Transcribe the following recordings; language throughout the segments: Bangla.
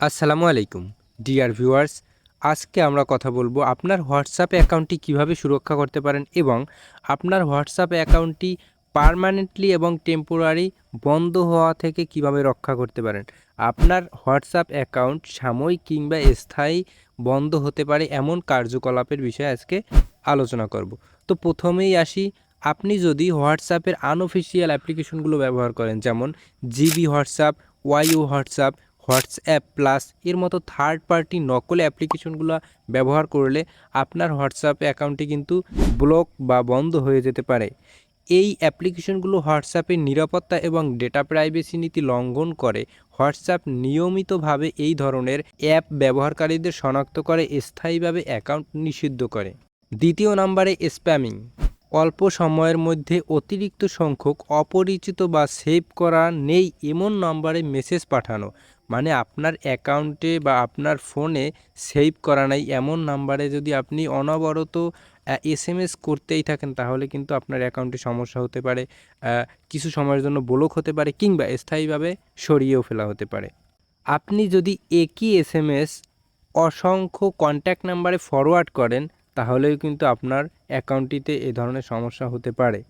আসসালামু আলাইকুম। ডিয়ার ভিউয়ার্স আজকে আমরা কথা বলব আপনার হোয়াটসঅ্যাপ অ্যাকাউন্টটি কীভাবে সুরক্ষা করতে পারেন এবং আপনার হোয়াটসঅ্যাপ অ্যাকাউন্টটি পার্মানেন্টলি এবং টেম্পোরারি বন্ধ হওয়া থেকে কীভাবে রক্ষা করতে পারেন। আপনার হোয়াটসঅ্যাপ অ্যাকাউন্ট সাময়িক কিংবা স্থায়ী বন্ধ হতে পারে এমন কার্যকলাপের বিষয়ে আজকে আলোচনা করব। তো প্রথমেই আসি, আপনি যদি হোয়াটসঅ্যাপের আনঅফিসিয়াল অ্যাপ্লিকেশনগুলো ব্যবহার করেন, যেমন GB WhatsApp YO WhatsApp WhatsApp plus এর মতো থার্ড পার্টি নকল অ্যাপ্লিকেশনগুলো ব্যবহার করলে আপনার হোয়াটসঅ্যাপ অ্যাকাউন্টটি কিন্তু ব্লক বা বন্ধ হয়ে যেতে পারে। এই অ্যাপ্লিকেশনগুলো হোয়াটসঅ্যাপের নিরাপত্তা এবং ডেটা প্রাইভেসি নীতি লঙ্ঘন করে। হোয়াটসঅ্যাপ নিয়মিতভাবে এই ধরনের অ্যাপ ব্যবহারকারীদের শনাক্ত করে, স্থায়ীভাবে অ্যাকাউন্ট নিষিদ্ধ করে। দ্বিতীয় নম্বরে স্প্যামিং। অল্প সময়ের মধ্যে অতিরিক্ত সংখ্যক অপরিচিত বা সেভ করা নেই এমন নম্বরে মেসেজ পাঠানো। মানে আপনার অ্যাকাউন্টে বা আপনার ফোনে সেভ করা নাই এমন নাম্বারে যদি আপনি অনবরত এস এম এস করতেই থাকেন তাহলে কিন্তু আপনার অ্যাকাউন্টে সমস্যা হতে পারে কিছু সময়ের জন্য ব্লক হতে পারে কিংবা স্থায়ীভাবে সরিয়েও ফেলা হতে পারে। আপনি যদি একই এস এম এস অসংখ্য কন্ট্যাক্ট নাম্বারে ফরওয়ার্ড করেন তাহলেও কিন্তু আপনার অ্যাকাউন্টটিতে এ ধরনের সমস্যা হতে পারে।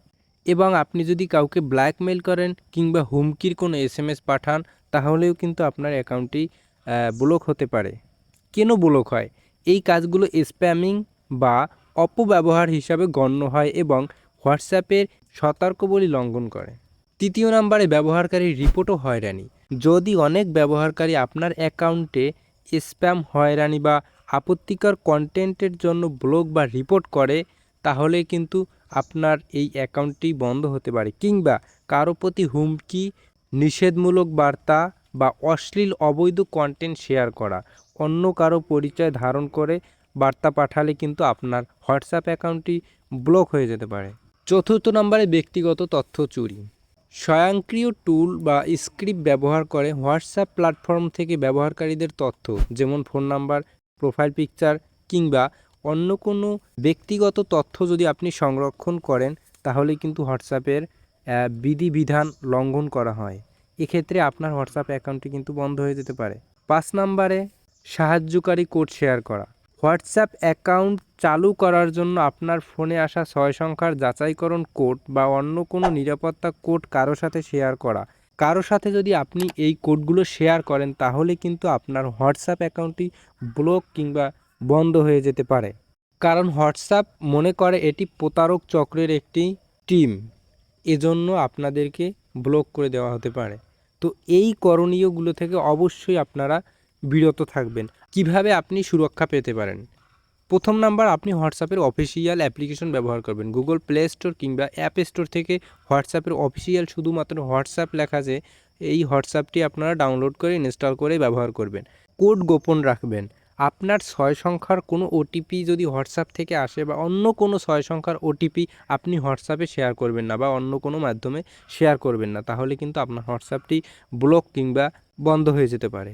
এবং আপনি যদি কাউকে ব্ল্যাকমেল করেন কিংবা হুমকির কোনো এস এম এস পাঠান, তাহলেও কিন্তু আপনার অ্যাকাউন্টটি ব্লক হতে পারে। কেন ব্লক হয়? এই কাজগুলো স্প্যামিং বা অপব্যবহার হিসাবে গণ্য হয় এবং হোয়াটসঅ্যাপের সতর্কবলী লঙ্ঘন করে। তৃতীয় নম্বরে ব্যবহারকারী রিপোর্টও হয়রানি। যদি অনেক ব্যবহারকারী আপনার অ্যাকাউন্টে স্প্যাম, হয়রানি বা আপত্তিকর কন্টেন্টের জন্য ব্লগ বা রিপোর্ট করে, তাহলে কিন্তু আপনার এই অ্যাকাউন্টটি বন্ধ হতে পারে। কিংবা কারও প্রতি হুমকি, নিষেধমূলক বার্তা বা অশ্লীল অবৈধ কন্টেন্ট শেয়ার করা, অন্য কারও পরিচয় ধারণ করে বার্তা পাঠালে কিন্তু আপনার হোয়াটসঅ্যাপ অ্যাকাউন্টটি ব্লক হয়ে যেতে পারে। চতুর্থ নম্বরে ব্যক্তিগত তথ্য চুরি। স্বয়ংক্রিয় টুল বা স্ক্রিপ্ট ব্যবহার করে হোয়াটসঅ্যাপ প্ল্যাটফর্ম থেকে ব্যবহারকারীদের তথ্য, যেমন ফোন নাম্বার প্রোফাইল পিকচার কিংবা অন্য কোনো ব্যক্তিগত তথ্য যদি আপনি সংরক্ষণ করেন, তাহলে কিন্তু হোয়াটসঅ্যাপের বিধিবিধান লঙ্ঘন করা হয়। এক্ষেত্রে আপনার হোয়াটসঅ্যাপ অ্যাকাউন্টটি কিন্তু বন্ধ হয়ে যেতে পারে। পাঁচ নম্বরে, সাহায্যকারী কোড শেয়ার করা। হোয়াটসঅ্যাপ অ্যাকাউন্ট চালু করার জন্য আপনার ফোনে আসা ছয় সংখ্যার যাচাইকরণ কোড বা অন্য কোনো নিরাপত্তা কোড কারও সাথে শেয়ার করা। কারও সাথে যদি আপনি এই কোডগুলো শেয়ার করেন, তাহলে কিন্তু আপনার হোয়াটসঅ্যাপ অ্যাকাউন্টটি ব্লক কিংবা বন্ধ হয়ে যেতে পারে। কারণ হোয়াটসঅ্যাপ মনে করে এটি প্রতারক চক্রের একটি টিম। এজন্য আপনাদেরকে ব্লক করে দেওয়া হতে পারে। তো এই করণীয়গুলো থেকে অবশ্যই আপনারা বিরত থাকবেন। কীভাবে আপনি সুরক্ষা পেতে পারেন? প্রথম নাম্বার, আপনি হোয়াটসঅ্যাপের অফিসিয়াল অ্যাপ্লিকেশন ব্যবহার করবেন। গুগল প্লে স্টোর কিংবা অ্যাপ স্টোর থেকে হোয়াটসঅ্যাপের অফিসিয়াল শুধুমাত্র হোয়াটসঅ্যাপ লেখা যে, এই হোয়াটসঅ্যাপটি আপনারা ডাউনলোড করে ইনস্টল করে ব্যবহার করবেন। কোড গোপন রাখবেন। আপনার ছয় সংখ্যার কোনো ওটিপি যদি হোয়াটসঅ্যাপ থেকে আসে বা অন্য কোনো ছয় সংখ্যার ওটিপি আপনি হোয়াটসঅ্যাপে শেয়ার করবেন না বা অন্য কোনো মাধ্যমে শেয়ার করবেন না, তাহলে কিন্তু আপনার হোয়াটসঅ্যাপটি ব্লক কিংবা বন্ধ হয়ে যেতে পারে।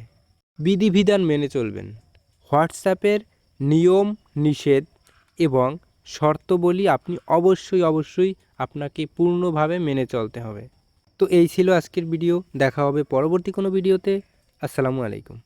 বিধিবিধান মেনে চলবেন। হোয়াটসঅ্যাপের নিয়ম নিষেধ এবং শর্তবলী আপনি অবশ্যই অবশ্যই আপনাকে পূর্ণভাবে মেনে চলতে হবে। তো এই ছিল আজকের ভিডিও। দেখা হবে পরবর্তী কোনো ভিডিওতে। আসসালামু আলাইকুম।